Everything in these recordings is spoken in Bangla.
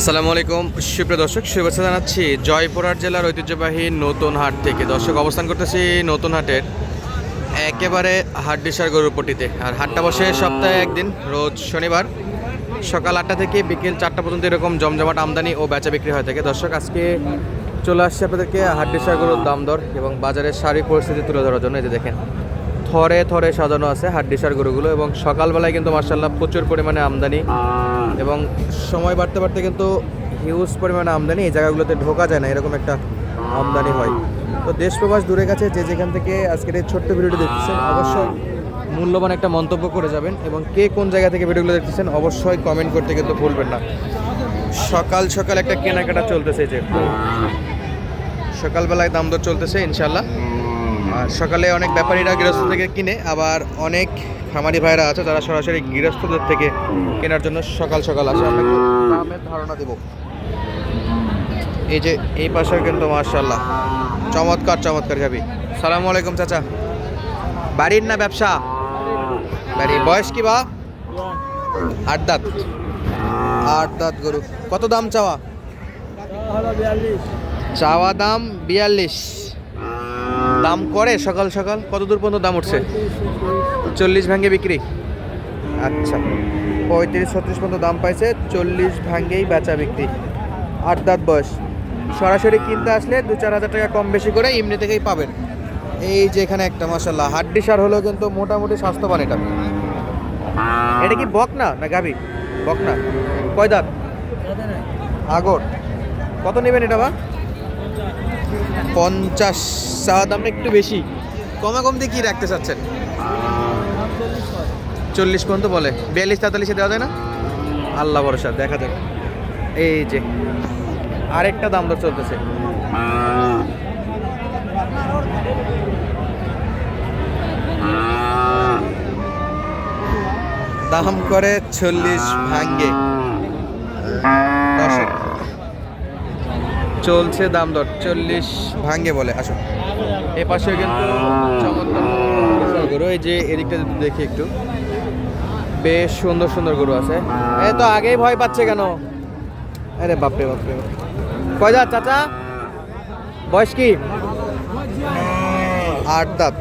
আসসালামু আলাইকুম। সুপ্রিয় দর্শক, শুভেচ্ছা জানাচ্ছি জয়পুরহাট জেলার ঐতিহ্যবাহী নতুন হাট থেকে। দর্শক, অবস্থান করতেছি নতুন হাটের একেবারে হাড্ডিসার গরুপট্টিতে আর হাটটা বসে সপ্তাহে একদিন, রোজ শনিবার সকাল আটটা থেকে বিকেল চারটা পর্যন্ত এরকম জমজমাট আমদানি ও বেচা বিক্রি হয়ে থাকে। দর্শক, আজকে চলে আসছে আপনাদেরকে হাড্ডিসার গরুর দাম দর এবং বাজারের সার্বিক পরিস্থিতি তুলে ধরার জন্য। এই যে দেখেন থরে থরে সাজানো আছে হাড্ডিসার গরুগুলো এবং সকালবেলায় কিন্তু মার্শাল্লাহ প্রচুর পরিমাণে আমদানি এবং সময় বাড়তে বাড়তে কিন্তু হিউজ পরিমাণে আমদানি এই জায়গাগুলোতে ঢোকা যায় না এরকম একটা আমদানি হয়। তো দেশ প্রবাস দূরে গেছে যে যেখান থেকে আজকের এই ছোট্ট ভিডিওটি দেখতেছেন অবশ্যই মূল্যবান একটা মন্তব্য করে যাবেন এবং কে কোন জায়গা থেকে ভিডিওগুলো দেখতেছেন অবশ্যই কমেন্ট করতে কিন্তু ভুলবেন না। সকাল সকাল একটা কেনাকাটা চলতেছে যে। সকালবেলায় দাম দর চলতেছে ইনশাল্লাহ আর সকালে অনেক ব্যাপারীরা গৃহস্থ থেকে কিনে, আবার অনেক খামারি ভাইরা আছে যারা সরাসরি গৃহস্থদের থেকে কেনার জন্য সকাল সকাল আসে। আমরা দামের ধারণা দেব। এই যে, এই পাশে কিন্তু মার্শাল্লাহ চমৎকার চমৎকার গাবি সালাম আলাইকুম চাচা। বাড়ির না ব্যবসা? বাড়ি বয়স কি বা? আট দাঁত। আট দাঁত গরু। কত দাম চাওয়া? চাওয়া দাম বিয়াল্লিশ। দাম করে সকাল সকাল? কত দূর পর্যন্ত দাম উঠছে? চল্লিশ ভাঙ্গে বিক্রি? আচ্ছা। পঁয়ত্রিশ, ছত্রিশ পর্যন্ত দাম পাইছে, চল্লিশ ভাঙ্গেই বেচা বিক্রি। আট দাঁত বয়স। সরাসরি কিনতে আসলে দু চার হাজার টাকা কম বেশি করে এমনি থেকেই পাবেন। এই যে এখানে একটা মশাল্লাহ হাড্ডি সার হলেও কিন্তু মোটামুটি স্বাস্থ্যবান এটা। এটা কি বক না না গাবি বক না। কয় দাঁত? আগর। কত নেবেন এটা বা? পঞ্চাশ চাওয়া দামটা একটু বেশি। কমা কম দিয়ে কি রাখতে চাচ্ছেন? চল্লিশ পর্যন্ত বলে। বিয়াল্লিশ, তেতাল্লিশে দেওয়া যায় না? আল্লাহ ভরসা, দেখা যাক। এই যে, আরেকটা দাম দর চলতেছে। দাম করে চল্লিশ ভাঙ্গে। দর্শক চলছে, দাম দর চল্লিশ ভাঙ্গে বলে আসুন এ পাশে কিন্তু চমৎকার গরু, এই যে এদিকটা যদি দেখি একটু। বেশ সুন্দর সুন্দর গরু আছে। এই তো আগেই ভয় পাচ্ছে কেন? আরে বাপরে বাপরে। কয় দাঁত, চাচা? বয়স কি? আট দাঁত।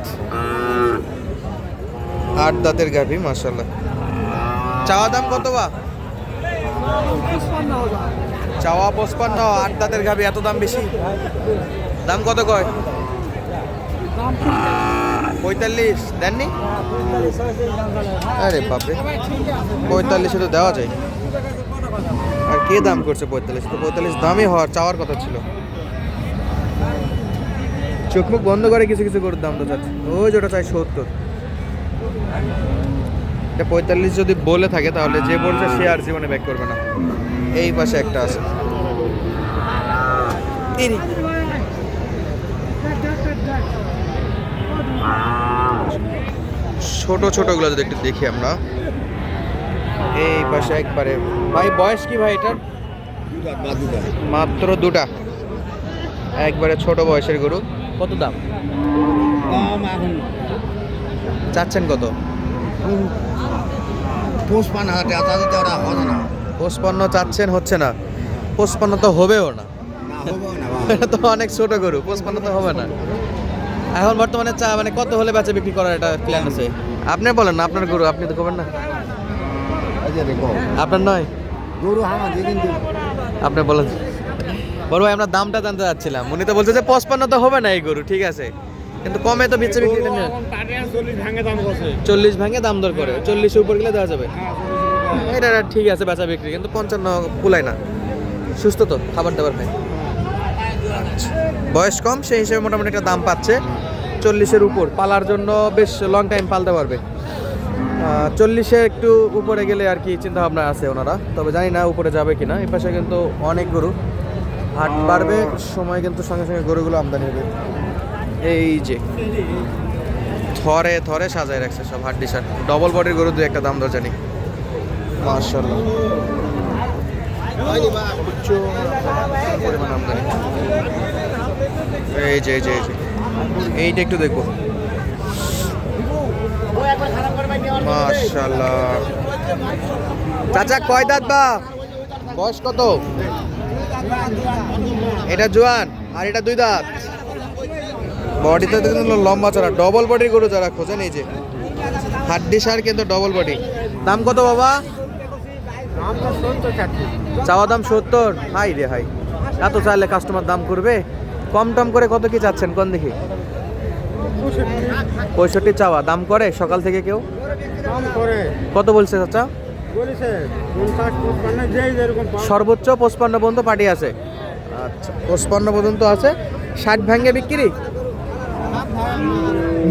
আট দাঁতের গাভী মার্শাল্লাহ চাওয়া দাম কত বা? চাওয়া পঁচপান্ন, আট দাঁতের গাবি এত দাম বেশি? দাম কত কয়? পঁয়তাল্লিশ। দেননি? আরে বাপরে। পঁয়তাল্লিশে তো দেওয়া যায়। আর কে দাম করছে পঁয়তাল্লিশ? তো পঁয়তাল্লিশ দামই হওয়ার, চাওয়ার কথা ছিল। চোখ মুখ বন্ধ করে কিছু কিছু করে দাম তো চাচ্ছে ওই যেটা চাই সত্তর। এটা পঁয়তাল্লিশ যদি বলে থাকে, তাহলে যে বলছে সে আর জীবনে ব্যাক করবে না। এই পাশে একটা আছে। ছোট ছোটগুলো যদি একটু দেখি আমরা। এই পাশে একবারে। ভাই বয়স কি ভাই এটার? মাত্র দুটা। একবারে ছোট বয়সের গরু। কত দাম? চাচ্ছেন কত? পুষ্পান হাটে তাদের তো ওরা হবে না। পঁচপান্ন চাচ্ছেন হচ্ছে না। পঁচপান্ন তো হবেও না। না হবে না এটা তো অনেক ছোট গরু পঁচপান্ন তো হবে না। এখন বর্তমানে চা মানে কত হলে বেচা বিক্রি করার এটা প্ল্যান আছে? আপনি বলেন না আপনার গরু আপনি তো করবেন না। এই যে দেখো। আপনার নয়? গরু হামা আপনি বলেন। বড় ভাই আমরা দামটা জানতে চাচ্ছিলাম। উনি তো বলছে যে পঁচপান্ন তো হবে না এই গরু ঠিক আছে। কিন্তু কমে তো বেচা বিক্রি নেই চল্লিশ ভাঙে দাম দর করে। চল্লিশ উপর গেলে দেওয়া যাবে। এটা ঠিক আছে বেচা বিক্রি, কিন্তু পঞ্চান্ন কুলায় না। সুস্থ তো, খাবার দাবার খায় বয়স কম, সেই হিসেবে মোটামুটি একটা দাম পাচ্ছে। চল্লিশের উপর, পালার জন্য বেশ লং টাইম পালতে পারবে। চল্লিশে একটু উপরে গেলে আর কি চিন্তা ভাবনা আছে ওনারা। তবে জানি না উপরে যাবে কিনা এই পাশে কিন্তু অনেক গরু। হাট বাড়বে, সময় কিন্তু সঙ্গে সঙ্গে গরুগুলো আমদানি হবে। এই যে, থরে থরে সাজায় রাখছে সব হাড্ডি শার্ট ডবল বডির গরু দু একটা দাম দর জানি। মার্শাল্লাহ প্রচুর পরিমাণ আমদানি। এই যে এই যে এইটা একটু দেখব চাচা কয় দাঁত বা? বয়স কত? এটা জোয়ান আর এটা দুই দাঁত। বডিতে তো কিন্তু লম্বা চড়া ডবল বডির গরু যারা খোঁজেন এই যে। হাড্ডি সার কিন্তু ডবল বডি দাম কত বাবা? চাওয়া দাম সত্তর? হাই রে হাই। এত চাইলে কাস্টমার দাম করবে? কম টম করে কত কি চাচ্ছেন? কোন দেখি পঁয়ষট্টি চাওয়া। দাম করে সকাল থেকে কেউ? কত বলছে চাচা? সর্বোচ্চ পঁচপান্ন পর্যন্ত পার্টি আছে। আচ্ছা পঁচপান্ন পর্যন্ত আছে। ষাট ভাঙ্গে বিক্রি?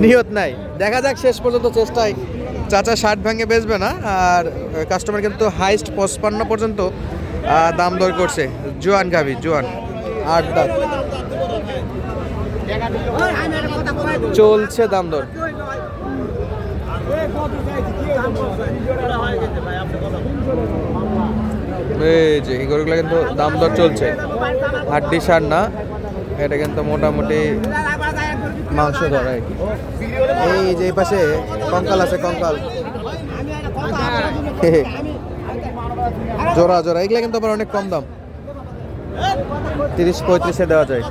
নিয়ত নাই। দেখা যাক শেষ পর্যন্ত চেষ্টায় চাচা ষাট ভাঙ্গে বেচবে না, আর কাস্টমার কিন্তু হাইস্ট পঁচপান্ন পর্যন্ত দাম দর করছে। জোয়ান গাবি জোয়ান। আট দাম চলছে দাম দর। এই যে, এই কিন্তু দাম দর চলছে। হাড্ডি সার না, এটা কিন্তু মোটামুটি মাংস ধরা আর কি। এই যে পাশে কঙ্কাল আছে, কঙ্কাল। জোড়া জোড়া। এগুলো কিন্তু আবার অনেক কম দাম। তিরিশ পঁয়ত্রিশে দেওয়া যায়।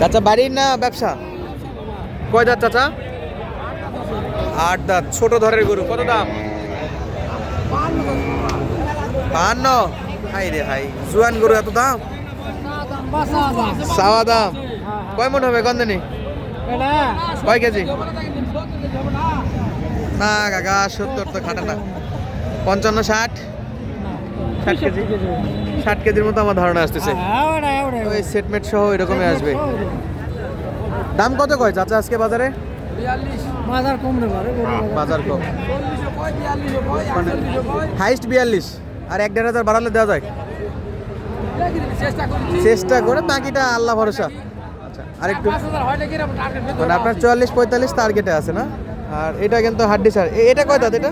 চাচা, বাড়ির না ব্যবসা? কয় দাঁত চাচা? আট দাঁত। ছোট ধরের গরু। কত দাম? বাহান্ন। হাই রে হাই জুয়ান গরু এত দাম? সাওয়া দাম। কয় মন হবে গন্ধনি কয় কেজি? না কাকা সত্তর তো খাটা না। পঞ্চান্ন ষাট? ষাট কেজি। ষাট কেজির মতো আমার ধারণা আসতেছে। ওই সেটমেট সহ এরকমই আসবে। দাম কত কয় চাচা আজকে বাজারে? বাজার কম রে বাজার। কম। হাইস্ট বিয়াল্লিশ। আর এক দেড় হাজার বাড়ালে দেওয়া যায়। চেষ্টা করি বাকিটা আল্লাহ ভরসা। আচ্ছা আরেকটু। হয় মানে আপনার চুয়াল্লিশ পঁয়তাল্লিশ টার্গেটে আছে না? আর এটা কিন্তু হাড্ডি সার এটা কয় দাঁত এটা?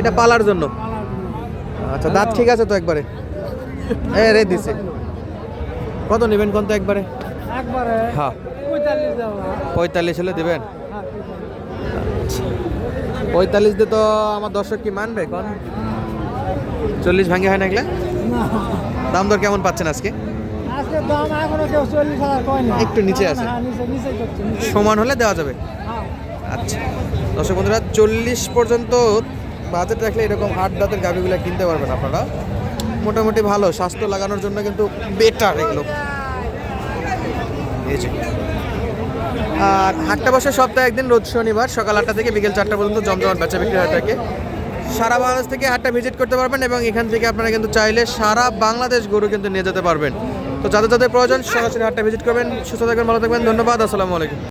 এটা পালার জন্য। আচ্ছা দাঁত ঠিক আছে তো একবারে? এ রে দিছে। কত নেবেন কোন তো একবারে? একবারে হ্যাঁ। পঁয়তাল্লিশ হলে দেবেন? হ্যাঁ, পঁয়তাল্লিশ দিয়ে তো আমার দর্শক কি মানবে কোন? চল্লিশ ভাঙে হয় না এগুলা? দাম দর কেমন পাচ্ছেন আজকে? একটু নিচে আছে। হ্যাঁ। সমান হলে দেওয়া যাবে? হ্যাঁ। আচ্ছা। দর্শক বন্ধুরা চল্লিশ পর্যন্ত বাজেট রাখলে এরকম আট দাঁতের গাভিগুলো কিনতে পারবেন আপনারা। মোটামুটি ভালো স্বাস্থ্য লাগানোর জন্য কিন্তু বেটার এগুলো। এই যে। আর হাটটা বসে সপ্তাহে একদিন রোজ শনিবার সকাল আটটা থেকে বিকেল চারটা পর্যন্ত জমজমাট বেচা বিক্রি হয়ে থাকে সারা বাংলাদেশ থেকে হাটটা ভিজিট করতে পারবেন এবং এখান থেকে আপনারা কিন্তু চাইলে সারা বাংলাদেশ গরু কিন্তু নিয়ে যেতে পারবেন। তো যাদের যাদের প্রয়োজন সরাসরি হাটটা ভিজিট করবেন। সুস্থ থাকবেন, ভালো থাকবেন, ধন্যবাদ, আসসালামু আলাইকুম।